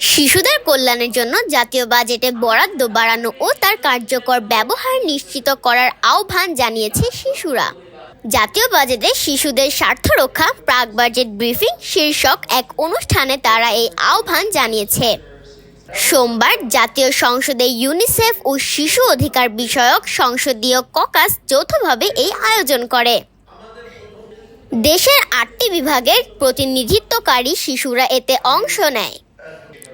শিশুদের কল্যাণের জন্য জাতীয় বাজেটে বরাদ্দ বাড়ানো ও তার কার্যকর ব্যবহার নিশ্চিত করার আহ্বান জানিয়েছে শিশুরা। জাতীয় বাজেটে শিশুদের স্বার্থ রক্ষা, প্রাক বাজেট ব্রিফিং, শীর্ষক এক অনুষ্ঠানে তারা এই আহ্বান জানিয়েছে। সোমবার জাতীয় সংসদে ইউনিসেফ ও শিশু অধিকার বিষয়ক সংসদীয় ককাস যৌথভাবে এই আয়োজন করে। দেশের আটটি বিভাগের প্রতিনিধিত্বকারী শিশুরা এতে অংশ নেয়।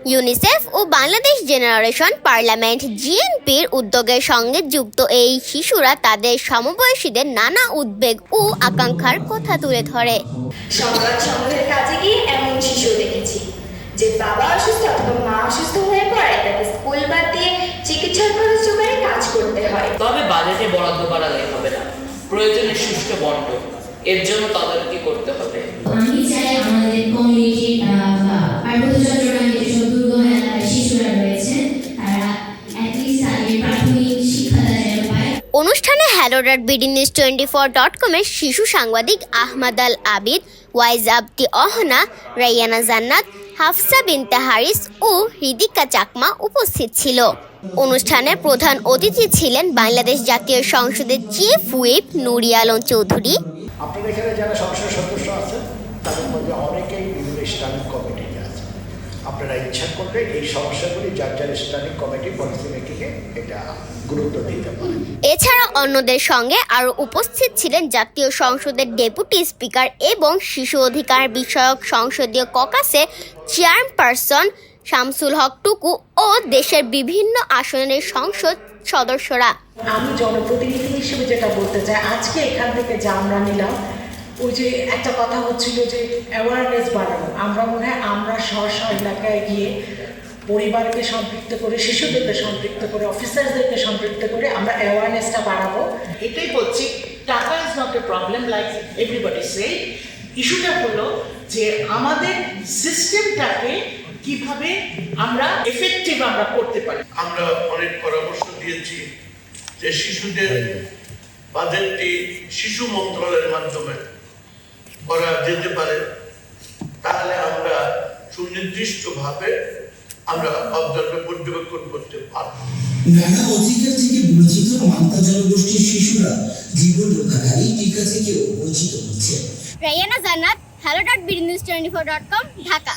ইউনিসেফ ও বাংলাদেশ জেনারেশন পার্লামেন্ট জিএনপির উদ্যোগের সঙ্গে যুক্ত এই শিশুরা তাদের সমবয়সীদের নানা উদ্বেগ ও আকাঙ্ক্ষার কথা তুলে ধরে। সংবাদ সংগ্রহের কাজে গিয়ে এমন শিশু দেখেছি যে বাবা অসুস্থ অথবা মা অসুস্থ হয়ে পড়ে তাকে স্কুল বাদ দিয়ে চিকিৎসার খরচ জোগাড়ে কাজ করতে হয়। তবে বাজেটে বরাদ্দ বাড়ালে হবে না। প্রয়োজনে সুষ্ঠু বন্টন। এর জন্য তদারকি করতে অনুষ্ঠানে hello dot BD news twenty four dot কমের শিশু সাংবাদিক আহমদ আল আবিদ, ওয়াইজ আবদি অহনা, রাইয়ানা জান্নাত, হাফসা বিনতে হারিস ও হৃদিকা চাকমা উপস্থিত ছিল। অনুষ্ঠানে প্রধান অতিথি ছিলেন বাংলাদেশ জাতীয় সংসদের চিফ হুইপ নুরি আলম চৌধুরী। আপনার এখানে যারা সংসদ সদস্য আছেন, তাদের মধ্যে অনেকেই বিভিন্ন কমিটিতে আছে আপনারা ইচ্ছা করলে এই সমস্যাগুলি যার যার স্ট্যান্ডিং কমিটি পলিসি মেকিংয়ে এটা গুরুত্ব দিতে পারে। এছাড়া অন্যদের সঙ্গে আরও উপস্থিত ছিলেন জাতীয় সংসদের ডেপুটি স্পিকার এবং শিশু অধিকার বিষয়ক সংসদীয় ককাসে চেয়ারপারসন শামসুল হক টুকু ও দেশের বিভিন্ন আসনের সংসদ সদস্যরা। আমি জনপ্রতিনিধি হিসেবে যেটা বলতে চাই আজকে এখান থেকে যা আমরা নিলাম ওই যে একটা কথা হচ্ছিল যে অ্যাওয়ারনেস বাড়ানো। আমরা মনে হয় স্ব এলাকায় গিয়ে পরিবারকে সম্পৃক্ত করে, শিশুদেরকে সম্পৃক্ত করে অফিসার্সদেরকে সম্পৃক্ত করে আমরা অ্যাওয়ারনেসটা বাড়াবো। এটাই বলছি taka is not a problem like everybody say ইস্যুটা হলো যে আমাদের সিস্টেমটাকে কীভাবে আমরা এফেক্টিভ আমরা করতে পারি। আমরা অনেক পরামর্শ দিয়েছি যে শিশুদের বাজেটটি শিশু মন্ত্রণালয়ের মাধ্যমে করা যেতে পারে। তাহলে আমরা সুনির্দিষ্টভাবে আমরা অবজার্ভে পর্যবেক্ষণ করতে পারব। নানা অধিকার থেকে বঞ্চিত মান্তা জনগোষ্ঠীর শিশুরা জীবন রক্ষাকারী টিকা থেকেও বঞ্চিত হচ্ছে। Raiyana Jannat hello dot BD news twenty four dot com Dhaka.